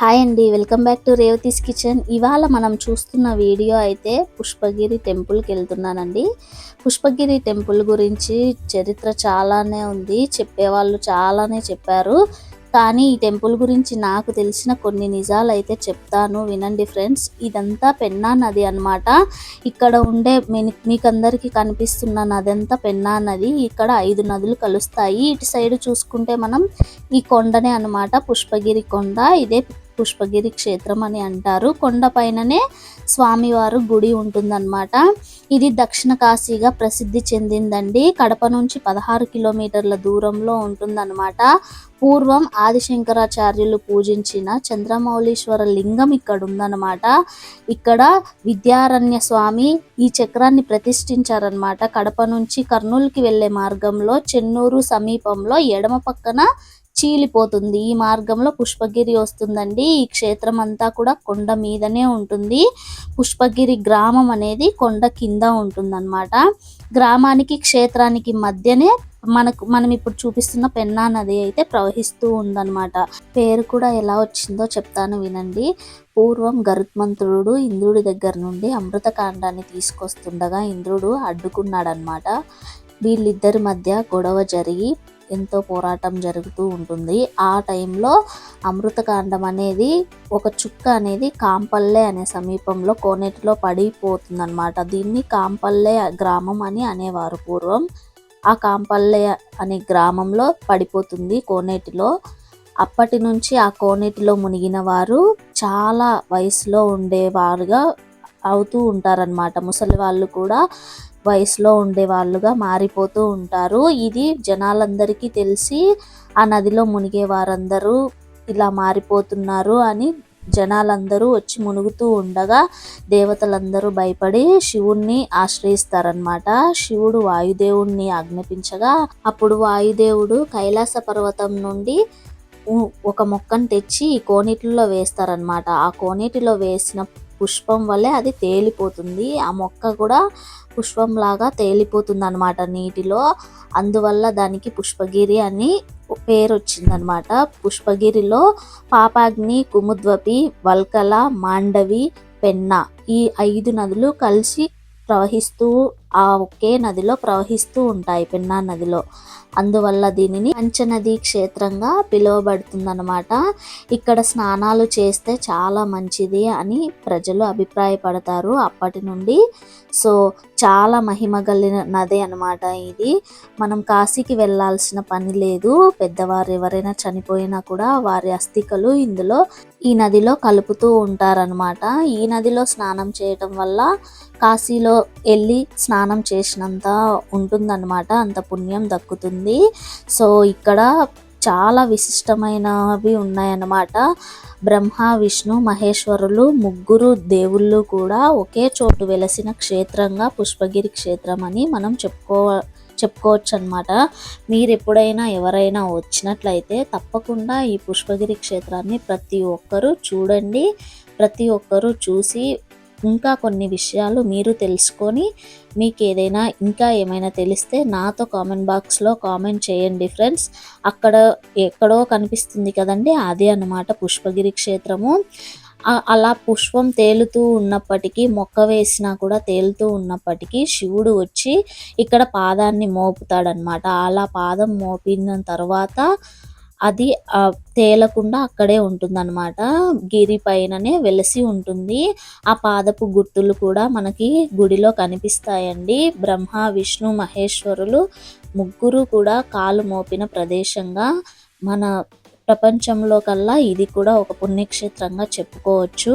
Hi అండి welcome back to Revathi's kitchen. ఇవాళ మనం చూస్తున్న వీడియో అయితే పుష్పగిరి టెంపుల్కి వెళ్తున్నానండి. పుష్పగిరి టెంపుల్ గురించి చరిత్ర చాలానే ఉంది చెప్పేవాళ్ళు చాలానే చెప్పారు. కానీ ఈ టెంపుల్ గురించి నాకు తెలిసిన కొన్ని నిజాలు అయితే చెప్తాను వినండి ఫ్రెండ్స్ ఇదంతా పెన్నా నది అన్నమాట. ఇక్కడ ఉండే మీకు మీకందరికీ కనిపిస్తున్న నది అంతా పెన్నా నది. ఇక్కడ ఐదు నదులు కలుస్తాయి. ఇటు సైడ్ చూసుకుంటే మనం ఈ కొండనే అనమాట పుష్పగిరి కొండ. ఇదే పుష్పగిరి క్షేత్రం అని అంటారు. కొండపైననే స్వామివారు గుడి ఉంటుందన్నమాట. ఇది దక్షిణ కాశీగా ప్రసిద్ధి చెందిందండి. కడప నుంచి పదహారు కిలోమీటర్ల దూరంలో ఉంటుందన్నమాట. పూర్వం ఆదిశంకరాచార్యులు పూజించిన చంద్రమౌళీశ్వర లింగం ఇక్కడ ఉందన్నమాట. ఇక్కడ విద్యారణ్య స్వామి ఈ చక్రాన్ని ప్రతిష్ఠించారనమాట కడప నుంచి కర్నూలుకి వెళ్ళే మార్గంలో చెన్నూరు సమీపంలో ఎడమ పక్కన చీలిపోతుంది. ఈ మార్గంలో పుష్పగిరి వస్తుందండి. ఈ క్షేత్రం అంతా కూడా కొండ మీదనే ఉంటుంది. పుష్పగిరి గ్రామం అనేది కొండ కింద ఉంటుందన్నమాట. గ్రామానికి క్షేత్రానికి మధ్యనే మనకు మనం ఇప్పుడు చూపిస్తున్న పెన్నా నది అయితే ప్రవహిస్తూ ఉందన్నమాట. పేరు కూడా ఎలా వచ్చిందో చెప్తాను వినండి. పూర్వం గరుత్మంతుడు ఇంద్రుడి దగ్గర నుండి అమృతకాండాన్ని తీసుకొస్తుండగా ఇంద్రుడు అడ్డుకున్నాడనమాట వీళ్ళిద్దరి మధ్య గొడవ జరిగి ఎంతో పోరాటం జరుగుతూ ఉంటుంది. ఆ టైంలో అమృతకాండం అనేది ఒక చుక్క అనేది కాంపల్లె అనే సమీపంలో కోనేటిలో పడిపోతుందన్నమాట. దీన్ని కాంపల్లె గ్రామం అని అనేవారు పూర్వం. ఆ కాంపల్లె అనే గ్రామంలో పడిపోతుంది కోనేటిలో. అప్పటి నుంచి ఆ కోనేటిలో మునిగిన వారు చాలా వయసులో ఉండేవారుగా అవుతూ ఉంటారనమాట ముసలి వాళ్ళు కూడా వయసులో ఉండే వాళ్ళుగా మారిపోతూ ఉంటారు. ఇది జనాలందరికీ తెలిసి ఆ నదిలో మునిగే వారందరూ ఇలా మారిపోతున్నారు అని జనాలందరూ వచ్చి మునుగుతూ ఉండగా దేవతలందరూ భయపడి శివుణ్ణి ఆశ్రయిస్తారనమాట శివుడు వాయుదేవుణ్ణి ఆజ్ఞాపించగా అప్పుడు వాయుదేవుడు కైలాస పర్వతం నుండి ఒక మొక్కను తెచ్చి ఈ కోనేటిలో వేస్తారనమాట ఆ కోనేటిలో వేసిన పుష్పం వల్లే అది తేలిపోతుంది. ఆ మొక్క కూడా పుష్పం లాగా తేలిపోతుంది అనమాట నీటిలో. అందువల్ల దానికి పుష్పగిరి అని పేరు వచ్చిందనమాట పుష్పగిరిలో పాపాగ్ని కుముద్వపి వల్కల మాండవి పెన్న ఈ ఐదు నదులు కలిసి ప్రవహిస్తూ ఆ ఒకే నదిలో ప్రవహిస్తూ ఉంటాయి పెన్నా నదిలో. అందువల్ల దీనిని పంచనది క్షేత్రంగా పిలువబడుతుందన్నమాట. ఇక్కడ స్నానాలు చేస్తే చాలా మంచిది అని ప్రజలు అభిప్రాయపడతారు అప్పటి నుండి. సో చాలా మహిమ కలిగిన నది అనమాట ఇది. మనం కాశీకి వెళ్ళాల్సిన పని లేదు. పెద్దవారు ఎవరైనా చనిపోయినా కూడా వారి అస్థికలు ఇందులో ఈ నదిలో కలుపుతూ ఉంటారనమాట ఈ నదిలో స్నానం చేయటం వల్ల కాశీలో వెళ్ళి స్నానం చేసినంత ఉంటుందన్నమాట. అంత పుణ్యం దక్కుతుంది. సో ఇక్కడ చాలా విశిష్టమైనవి ఉన్నాయన్నమాట. బ్రహ్మ విష్ణు మహేశ్వరులు ముగ్గురు దేవుళ్ళు కూడా ఒకే చోటు వెలసిన క్షేత్రంగా పుష్పగిరి క్షేత్రం అని మనం చెప్పుకో చెప్పుకోవచ్చు అనమాట మీరు ఎప్పుడైనా ఎవరైనా వచ్చినట్లయితే తప్పకుండా ఈ పుష్పగిరి క్షేత్రాన్ని ప్రతి ఒక్కరూ చూడండి. ప్రతి ఒక్కరూ చూసి ఇంకా కొన్ని విషయాలు మీరు తెలుసుకొని మీకు ఏదైనా ఇంకా ఏమైనా తెలిస్తే నాతో కామెంట్ బాక్స్లో కామెంట్ చేయండి ఫ్రెండ్స్. అక్కడ ఎక్కడో కనిపిస్తుంది కదండి అదే అన్నమాట పుష్పగిరి క్షేత్రము. అలా పుష్పం తేలుతూ ఉన్నప్పటికీ మొక్క వేసినా కూడా తేలుతూ ఉన్నప్పటికీ శివుడు వచ్చి ఇక్కడ పాదాన్ని మోపుతాడనమాట అలా పాదం మోపిన తర్వాత అది తేలకుండా అక్కడే ఉంటుందన్నమాట. గిరి పైననే వెలసి ఉంటుంది. ఆ పాదపు గుర్తులు కూడా మనకి గుడిలో కనిపిస్తాయండి. బ్రహ్మ విష్ణు మహేశ్వరులు ముగ్గురు కూడా కాలు మోపిన ప్రదేశంగా మన ప్రపంచంలో కల్లా ఇది కూడా ఒక పుణ్యక్షేత్రంగా చెప్పుకోవచ్చు.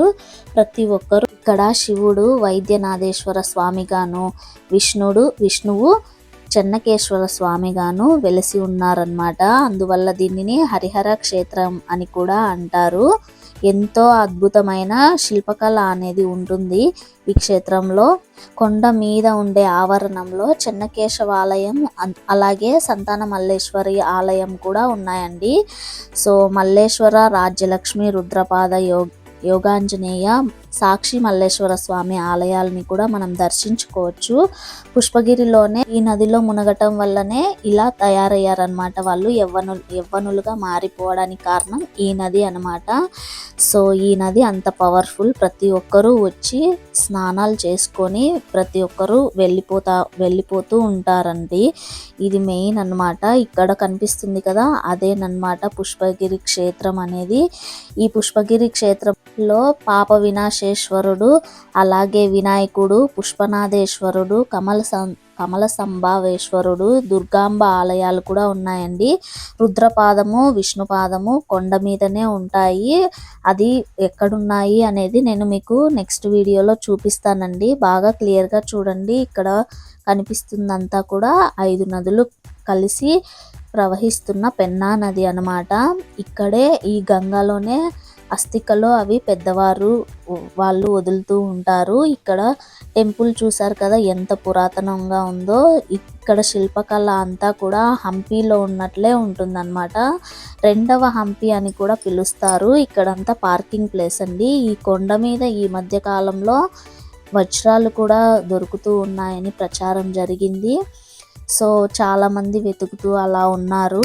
ప్రతి ఒక్కరు ఇక్కడ శివుడు వైద్యనాథేశ్వర స్వామిగాను విష్ణుడు విష్ణువు చెన్నకేశ్వర స్వామిగాను వెలసి ఉన్నారనమాట అందువల్ల దీనిని హరిహర క్షేత్రం అని కూడా అంటారు. ఎంతో అద్భుతమైన శిల్పకళ అనేది ఉంటుంది ఈ క్షేత్రంలో. కొండ మీద ఉండే ఆవరణంలో చెన్నకేశవాలయం అన్- అలాగే సంతాన మల్లేశ్వరి ఆలయం కూడా ఉన్నాయండి. సో మల్లేశ్వర రాజ్యలక్ష్మి రుద్రపాద యో యోగాంజనేయ సాక్షి మల్లేశ్వర స్వామి ఆలయాలని కూడా మనం దర్శించుకోవచ్చు. పుష్పగిరిలోనే ఈ నదిలో మునగటం వల్లనే ఇలా తయారయ్యారనమాట వాళ్ళు. యవ్వను యవ్వనులుగా మారిపోవడానికి కారణం ఈ నది అనమాట సో ఈ నది అంత పవర్ఫుల్. ప్రతి ఒక్కరూ వచ్చి స్నానాలు చేసుకొని ప్రతి ఒక్కరూ వెళ్ళిపోతా వెళ్ళిపోతూ ఉంటారండి. ఇది మెయిన్ అన్నమాట. ఇక్కడ కనిపిస్తుంది కదా అదేనమాట పుష్పగిరి క్షేత్రం అనేది. ఈ పుష్పగిరి క్షేత్రంలో పాప వినాశ విశ్వేశ్వరుడు అలాగే వినాయకుడు పుష్పనాథేశ్వరుడు కమల సం కమల సంభావేశ్వరుడు దుర్గాంబ ఆలయాలు కూడా ఉన్నాయండి. రుద్రపాదము విష్ణుపాదము కొండ మీదనే ఉంటాయి. అది ఎక్కడున్నాయి అనేది నేను మీకు నెక్స్ట్ వీడియోలో చూపిస్తానండి. బాగా క్లియర్గా చూడండి. ఇక్కడ కనిపిస్తుందంతా కూడా ఐదు నదులు కలిసి ప్రవహిస్తున్న పెన్నా నది అన్నమాట. ఇక్కడే ఈ గంగలోనే అస్థికలు అవి పెద్దవారు వాళ్ళు వదులుతూ ఉంటారు. ఇక్కడ టెంపుల్ చూసారు కదా ఎంత పురాతనంగా ఉందో. ఇక్కడ శిల్పకళ అంతా కూడా హంపీలో ఉన్నట్లే ఉంటుందన్నమాట. రెండవ హంపి అని కూడా పిలుస్తారు. ఇక్కడంతా పార్కింగ్ ప్లేస్ అండి. ఈ కొండ మీద ఈ మధ్య కాలంలో వజ్రాలు కూడా దొరుకుతూ ఉన్నాయని ప్రచారం జరిగింది. సో చాలామంది వెతుకుతూ అలా ఉన్నారు.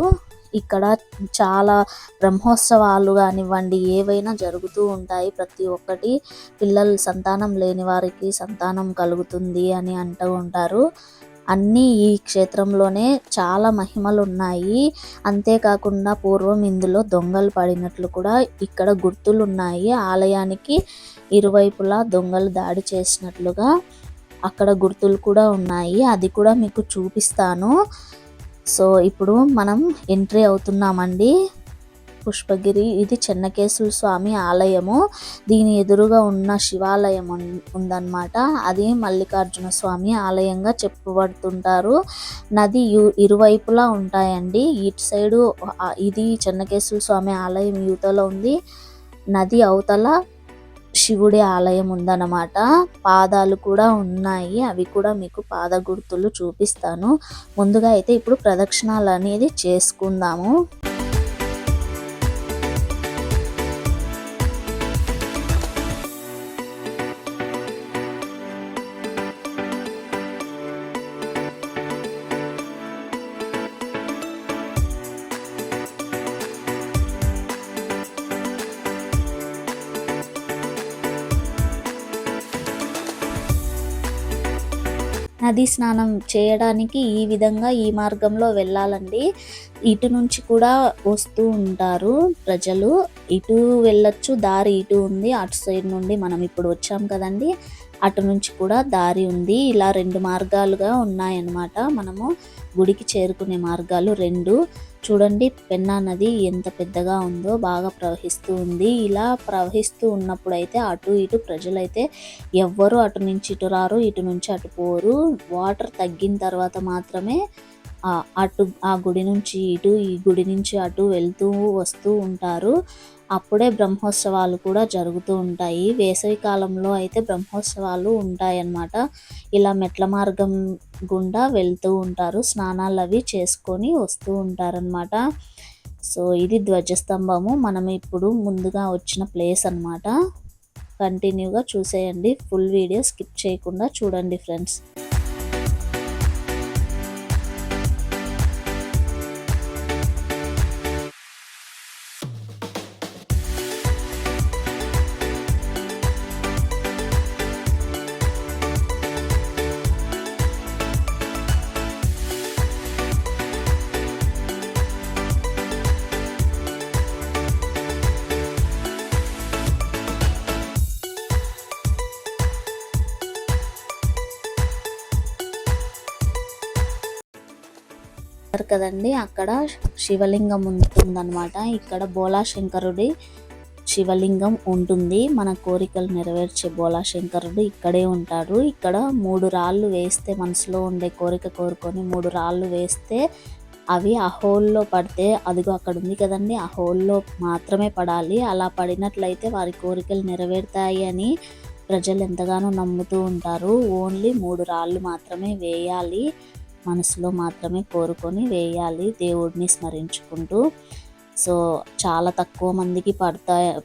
ఇక్కడ చాలా బ్రహ్మోత్సవాలు కానివ్వండి ఏవైనా జరుగుతూ ఉంటాయి. ప్రతి ఒక్కటి పిల్లలు సంతానం లేని వారికి సంతానం కలుగుతుంది అని అంటూ ఉంటారు. అన్నీ ఈ క్షేత్రంలోనే చాలా మహిమలు ఉన్నాయి. అంతేకాకుండా పూర్వం ఇందులో దొంగలు పడినట్లు కూడా ఇక్కడ గుర్తులు ఉన్నాయి. ఆలయానికి ఇరువైపులా దొంగలు దాడి చేసినట్లుగా అక్కడ గుర్తులు కూడా ఉన్నాయి. అది కూడా మీకు చూపిస్తాను. సో ఇప్పుడు మనం ఎంట్రీ అవుతున్నామండి. పుష్పగిరి ఇది చెన్నకేశ్వర స్వామి ఆలయము. దీని ఎదురుగా ఉన్న శివాలయం ఉందన్నమాట. అది మల్లికార్జున స్వామి ఆలయంగా చెప్పబడుతుంటారు. నది ఇరువైపులా ఉంటాయండి. ఇటు సైడు ఇది చెన్నకేశ్వర స్వామి ఆలయం యువతలో ఉంది. నది అవతల శివుడి ఆలయం ఉందన్నమాట. పాదాలు కూడా ఉన్నాయి. అవి కూడా మీకు పాద గుర్తులు చూపిస్తాను. ముందుగా అయితే ఇప్పుడు ప్రదక్షిణాలు అనేది చేసుకుందాము. నది స్నానం చేయడానికి ఈ విధంగా ఈ మార్గంలో వెళ్ళాలండి. ఇటు నుంచి కూడా వస్తూ ఉంటారు ప్రజలు. ఇటు వెళ్ళొచ్చు దారి ఇటు ఉంది. అటు సైడ్ నుండి మనం ఇప్పుడు వచ్చాం కదండి. అటు నుంచి కూడా దారి ఉంది. ఇలా రెండు మార్గాలుగా ఉన్నాయన్నమాట. మనము గుడికి చేరుకునే మార్గాలు రెండు. చూడండి పెన్నా నది ఎంత పెద్దగా ఉందో బాగా ప్రవహిస్తూ ఉంది. ఇలా ప్రవహిస్తూ ఉన్నప్పుడు అయితే అటు ఇటు ప్రజలైతే ఎవ్వరు అటు నుంచి ఇటు రారు ఇటు నుంచి అటు పోరు. వాటర్ తగ్గిన తర్వాత మాత్రమే అటు ఆ గుడి నుంచి ఇటు ఈ గుడి నుంచి అటు వెళ్తూ వస్తూ ఉంటారు. అప్పుడే బ్రహ్మోత్సవాలు కూడా జరుగుతూ ఉంటాయి. వేసవి కాలంలో అయితే బ్రహ్మోత్సవాలు ఉంటాయన్నమాట. ఇలా మెట్ల మార్గం గుండా వెళ్తూ ఉంటారు. స్నానాలు అవి చేసుకొని వస్తూ ఉంటారనమాట సో ఇది ధ్వజస్తంభము. మనం ఇప్పుడు ముందుగా వచ్చిన ప్లేస్ అనమాట కంటిన్యూగా చూసేయండి. ఫుల్ వీడియో స్కిప్ చేయకుండా చూడండి ఫ్రెండ్స్. కదండి అక్కడ శివలింగం ఉంటుందన్నమాట ఇక్కడ బోలా శంకరుడి శివలింగం ఉంటుంది. మన కోరికలు నెరవేర్చే బోలా శంకరుడు ఇక్కడే ఉంటాడు. ఇక్కడ మూడు రాళ్ళు వేస్తే మనసులో ఉండే కోరిక కోరుకొని మూడు రాళ్ళు వేస్తే అవి ఆ హోల్లో పడితే అదిగో అక్కడ ఉంది కదండి ఆ హోల్లో మాత్రమే పడాలి. అలా పడినట్లయితే వారి కోరికలు నెరవేరుతాయి అని ప్రజలు ఎంతగానో నమ్ముతూ ఉంటారు. ఓన్లీ మూడు రాళ్ళు మాత్రమే వేయాలి. మనసులో మాత్రమే కోరుకొని వేయాలి దేవుడిని స్మరించుకుంటూ. సో చాలా తక్కువ మందికి పడతాయి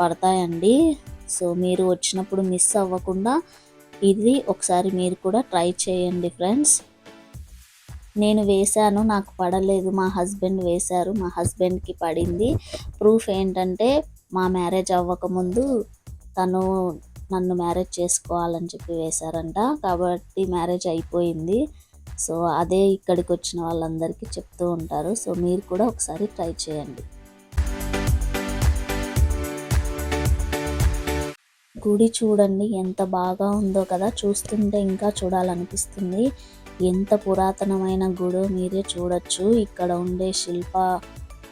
పడతాయండి. సో మీరు వచ్చినప్పుడు మిస్ అవ్వకుండా ఇది ఒకసారి మీరు కూడా ట్రై చేయండి ఫ్రెండ్స్ నేను వేశాను నాకు పడలేదు మా హస్బెండ్ వేశారు మా హస్బెండ్కి పడింది. ప్రూఫ్ ఏంటంటే మా మ్యారేజ్ అవ్వకముందు తను నన్ను మ్యారేజ్ చేసుకోవాలని చెప్పి వేశారంట. కాబట్టి మ్యారేజ్ అయిపోయింది. సో అదే ఇక్కడికి వచ్చిన వాళ్ళందరికీ చెప్తూ ఉంటారు. సో మీరు కూడా ఒకసారి ట్రై చేయండి. గుడి చూడండి ఎంత బాగా ఉందో కదా. చూస్తుంటే ఇంకా చూడాలనిపిస్తుంది. ఎంత పురాతనమైన గుడో మీరే చూడొచ్చు. ఇక్కడ ఉండే శిల్ప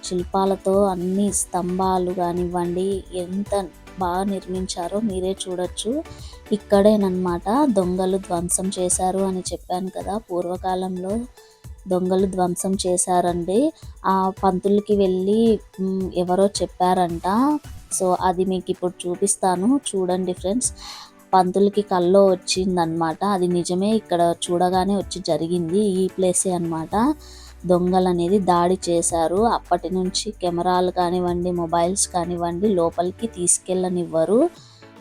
శిల్పాలతో అన్ని స్తంభాలు కానివ్వండి ఎంత బాగా నిర్మించారో మీరే చూడొచ్చు. ఇక్కడేనమాట దొంగలు ధ్వంసం చేశారు అని చెప్పాను కదా. పూర్వకాలంలో దొంగలు ధ్వంసం చేశారండి. ఆ పంతులకి వెళ్ళి ఎవరో చెప్పారంట. సో అది మీకు ఇప్పుడు చూపిస్తాను. చూడండి ఫ్రెండ్స్. పంతులకి కల్లో వచ్చిందనమాట అది నిజమే ఇక్కడ చూడగానే వచ్చి జరిగింది ఈ ప్లేసే అనమాట దొంగలు అనేది దాడి చేశారు. అప్పటి నుంచి కెమెరాలు కానివ్వండి మొబైల్స్ కానివ్వండి లోపలికి తీసుకెళ్ళనివ్వరు.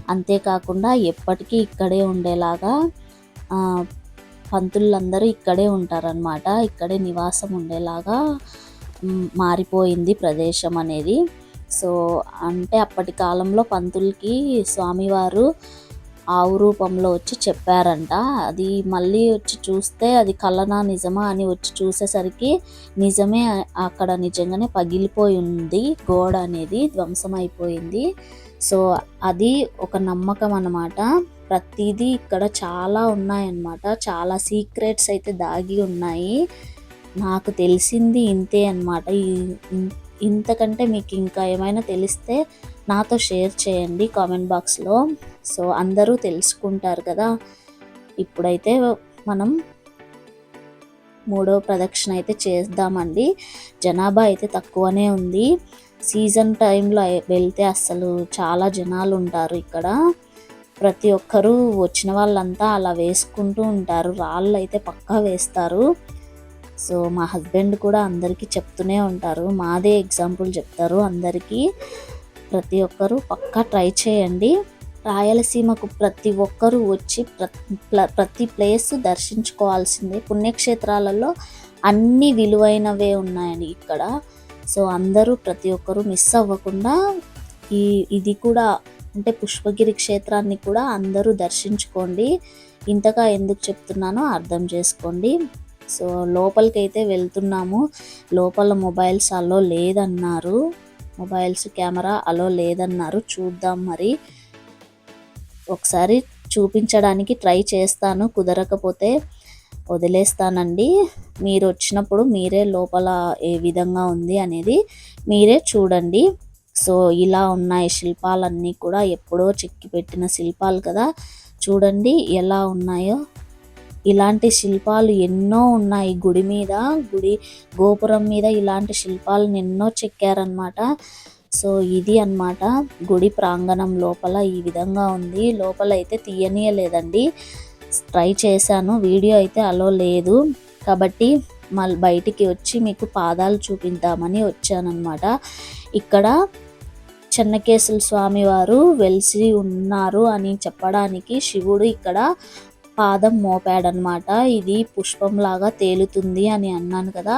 అంతేకాకుండా ఎప్పటికీ ఇక్కడే ఉండేలాగా పంతులందరూ ఇక్కడే ఉంటారనమాట ఇక్కడే నివాసం ఉండేలాగా మారిపోయింది ప్రదేశం అనేది. సో అంటే అప్పటి కాలంలో పంతులకి స్వామివారు ఆవు రూపంలో వచ్చి చెప్పారంట. అది మళ్ళీ వచ్చి చూస్తే అది కలనా నిజమా అని వచ్చి చూసేసరికి నిజమే అక్కడ నిజంగానే పగిలిపోయి ఉంది గోడ అనేది ధ్వంసం అయిపోయింది. సో అది ఒక నమ్మకం అన్నమాట. ప్రతిదీ ఇక్కడ చాలా ఉన్నాయన్నమాట. చాలా సీక్రెట్స్ అయితే దాగి ఉన్నాయి. నాకు తెలిసింది ఇంతే అనమాట ఇంతకంటే మీకు ఇంకా ఏమైనా తెలిస్తే నాతో షేర్ చేయండి కామెంట్ బాక్స్లో. సో అందరూ తెలుసుకుంటారు కదా. ఇప్పుడైతే మనం మూడో ప్రదక్షిణ అయితే చేద్దామండి. జనాభా అయితే తక్కువనే ఉంది. సీజన్ టైంలో వెళ్తే అసలు చాలా జనాలు ఉంటారు ఇక్కడ. ప్రతి ఒక్కరూ వచ్చిన వాళ్ళంతా అలా వేసుకుంటూ ఉంటారు. రాళ్ళు అయితే పక్కా వేస్తారు. సో మా హస్బెండ్ కూడా అందరికీ చెప్తూనే ఉంటారు. మాదే ఎగ్జాంపుల్ చెప్తారు. అందరికీ ప్రతి ఒక్కరూ పక్కా ట్రై చేయండి. రాయలసీమకు ప్రతి ఒక్కరూ వచ్చి ప్రతి ప్లేస్ దర్శించుకోవాల్సిందే. పుణ్యక్షేత్రాలలో అన్ని విలువైనవే ఉన్నాయండి ఇక్కడ. సో అందరూ ప్రతి ఒక్కరూ మిస్ అవ్వకుండా ఈ ఇది కూడా అంటే పుష్పగిరి క్షేత్రాన్ని కూడా అందరూ దర్శించుకోండి. ఇంతగా ఎందుకు చెప్తున్నానో అర్థం చేసుకోండి. సో లోపలికి అయితే వెళ్తున్నాము. లోపల మొబైల్స్ అలో లేదన్నారు. మొబైల్స్ కెమెరా అలో లేదన్నారు. చూద్దాం మరి. ఒకసారి చూపించడానికి ట్రై చేస్తాను. కుదరకపోతే వదిలేస్తానండి. మీరు వచ్చినప్పుడు మీరే లోపల ఏ విధంగా ఉంది అనేది మీరే చూడండి. సో ఇలా ఉన్నాయి శిల్పాలన్నీ కూడా. ఎప్పుడో చెక్కి పెట్టిన శిల్పాలు కదా. చూడండి ఎలా ఉన్నాయో. ఇలాంటి శిల్పాలు ఎన్నో ఉన్నాయి. గుడి మీద గుడి గోపురం మీద ఇలాంటి శిల్పాలను ఎన్నో చెక్కారనమాట సో ఇది అనమాట గుడి ప్రాంగణం లోపల ఈ విధంగా ఉంది. లోపల అయితే తీయనీయలేదండి. ట్రై చేశాను. వీడియో అయితే అలో లేదు. కాబట్టి మళ్ళీ బయటికి వచ్చి మీకు పాదాలు చూపిద్దామని వచ్చానమాట ఇక్కడ చెన్నకేశుల స్వామి వారు వెలిసి ఉన్నారు అని చెప్పడానికి శివుడు ఇక్కడ పాదం మోపాడనమాట. ఇది పుష్పంలాగా తేలుతుంది అని అన్నాను కదా.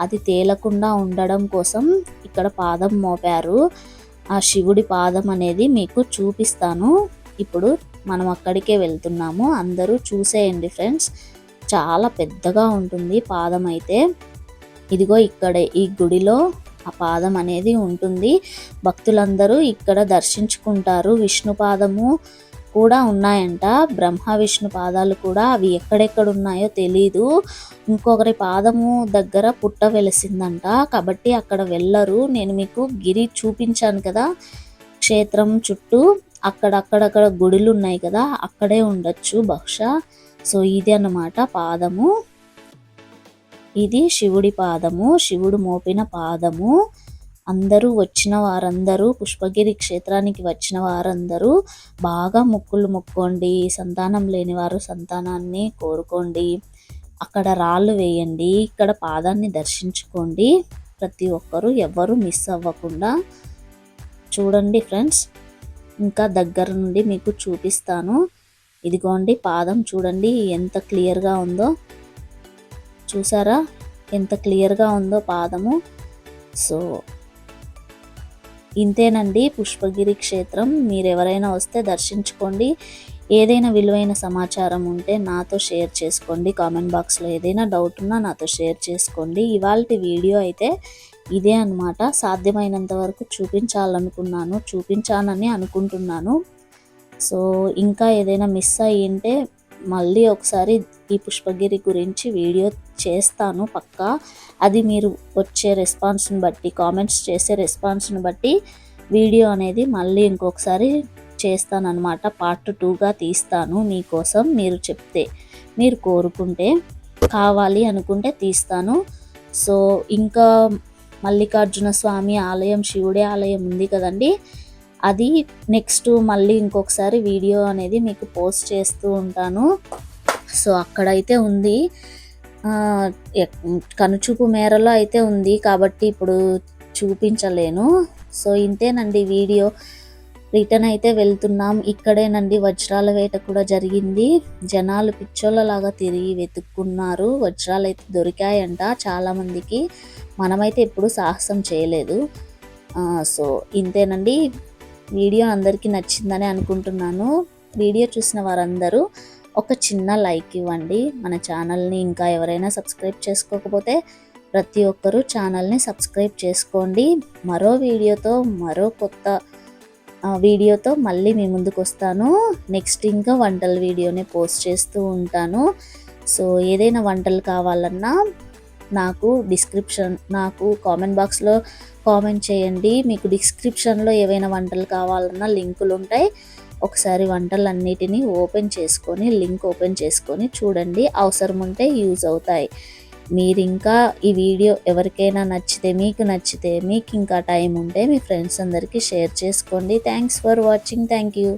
అది తేలకుండా ఉండడం కోసం ఇక్కడ పాదం మోపారు. ఆ శివుడి పాదం అనేది మీకు చూపిస్తాను. ఇప్పుడు మనం అక్కడికే వెళ్తున్నాము. అందరూ చూసేయండి ఫ్రెండ్స్. చాలా పెద్దగా ఉంటుంది పాదం అయితే. ఇదిగో ఇక్కడ ఈ గుడిలో ఆ పాదం అనేది ఉంటుంది. భక్తులందరూ ఇక్కడ దర్శించుకుంటారు. విష్ణు పాదము కూడా ఉన్నాయంట. బ్రహ్మ విష్ణు పాదాలు కూడా అవి ఎక్కడెక్కడ ఉన్నాయో తెలీదు. ఇంకొకరి పాదము దగ్గర పుట్ట వెలిసిందంట. కాబట్టి అక్కడ వెళ్ళరు. నేను మీకు గిరి చూపించాను కదా క్షేత్రం చుట్టూ. అక్కడక్కడక్కడ గుడులు ఉన్నాయి కదా అక్కడే ఉండొచ్చు బహుశా. సో ఇది అన్నమాట పాదము. ఇది శివుడి పాదము. శివుడు మోపిన పాదము. అందరూ వచ్చిన వారందరూ పుష్పగిరి క్షేత్రానికి వచ్చిన వారందరూ బాగా మొక్కులు మొక్కోండి సంతానం లేని వారు సంతానాన్ని కోరుకోండి. అక్కడ రాళ్ళు వేయండి ఇక్కడ పాదాన్ని దర్శించుకోండి. ప్రతి ఒక్కరూ ఎవ్వరూ మిస్ అవ్వకుండా చూడండి ఫ్రెండ్స్. ఇంకా దగ్గర నుండి మీకు చూపిస్తాను. ఇదిగోండి పాదం చూడండి ఎంత క్లియర్గా ఉందో. చూసారా? ఎంత క్లియర్గా ఉందో పాదము. సో ఇంతేనండి పుష్పగిరి క్షేత్రం. మీరు ఎవరైనా వస్తే దర్శించుకోండి. ఏదైనా విలువైన సమాచారం ఉంటే నాతో షేర్ చేసుకోండి. కామెంట్ బాక్స్లో ఏదైనా డౌట్ ఉన్నా నాతో షేర్ చేసుకోండి. ఇవాళ వీడియో అయితే ఇదే అనమాట సాధ్యమైనంత వరకు చూపించాలనుకున్నాను చూపించానని అనుకుంటున్నాను. సో ఇంకా ఏదైనా మిస్ అయ్యింటే మళ్ళీ ఒకసారి ఈ పుష్పగిరి గురించి వీడియో చేస్తాను పక్కా. అది మీరు వచ్చే రెస్పాన్స్ని బట్టి కామెంట్స్ చేసే రెస్పాన్స్ని బట్టి వీడియో అనేది మళ్ళీ ఇంకొకసారి చేస్తానన్నమాట. పార్ట్ టూగా తీస్తాను మీకోసం మీరు చెప్తే మీరు కోరుకుంటే కావాలి అనుకుంటే తీస్తాను. సో ఇంకా మల్లికార్జున స్వామి ఆలయం శివుడి ఆలయం ఉంది కదండి. అది నెక్స్ట్ మళ్ళీ ఇంకొకసారి వీడియో అనేది మీకు పోస్ట్ చేస్తూ ఉంటాను. సో అక్కడైతే ఉంది. కనుచూపు మేరలో అయితే ఉంది కాబట్టి ఇప్పుడు చూపించలేను. సో ఇంతేనండి వీడియో రిటర్న్ అయితే వెళ్తున్నాం. ఇక్కడేనండి వజ్రాల వేట కూడా జరిగింది. జనాలు పిచ్చోళ్ళలాగా తిరిగి వెతుక్కున్నారు. వజ్రాలు అయితే దొరికాయంట చాలామందికి. మనమైతే ఎప్పుడు సాహసం చేయలేదు. సో ఇంతేనండి. వీడియో అందరికీ నచ్చిందని అనుకుంటున్నాను. వీడియో చూసిన వారందరూ ఒక చిన్న లైక్ ఇవ్వండి. మన ఛానల్ని ఇంకా ఎవరైనా సబ్స్క్రైబ్ చేసుకోకపోతే ప్రతి ఒక్కరూ ఛానల్ని సబ్స్క్రైబ్ చేసుకోండి. మరో వీడియోతో మరో కొత్త వీడియోతో మళ్ళీ మీ ముందుకు వస్తాను. నెక్స్ట్ ఇంకా వంటల వీడియోని పోస్ట్ చేస్తూ ఉంటాను. సో ఏదైనా వంటలు కావాలన్నా నాకు డిస్క్రిప్షన్ నాకు కామెంట్ బాక్స్లో కామెంట్ చేయండి. మీకు డిస్క్రిప్షన్లో ఏవైనా వంటలు కావాలన్నా లింకులు ఉంటాయి. ఒకసారి వంటలన్నిటినీ ఓపెన్ చేసుకొని లింక్ ఓపెన్ చేసుకొని చూడండి. అవసరం ఉంటే యూజ్ అవుతాయి. మీరు ఇంకా ఈ వీడియో ఎవరికైనా నచ్చితే మీకు నచ్చితే మీకు ఇంకా టైం ఉంటే మీ ఫ్రెండ్స్ అందరికీ షేర్ చేసుకోండి. Thanks for watching. Thank you.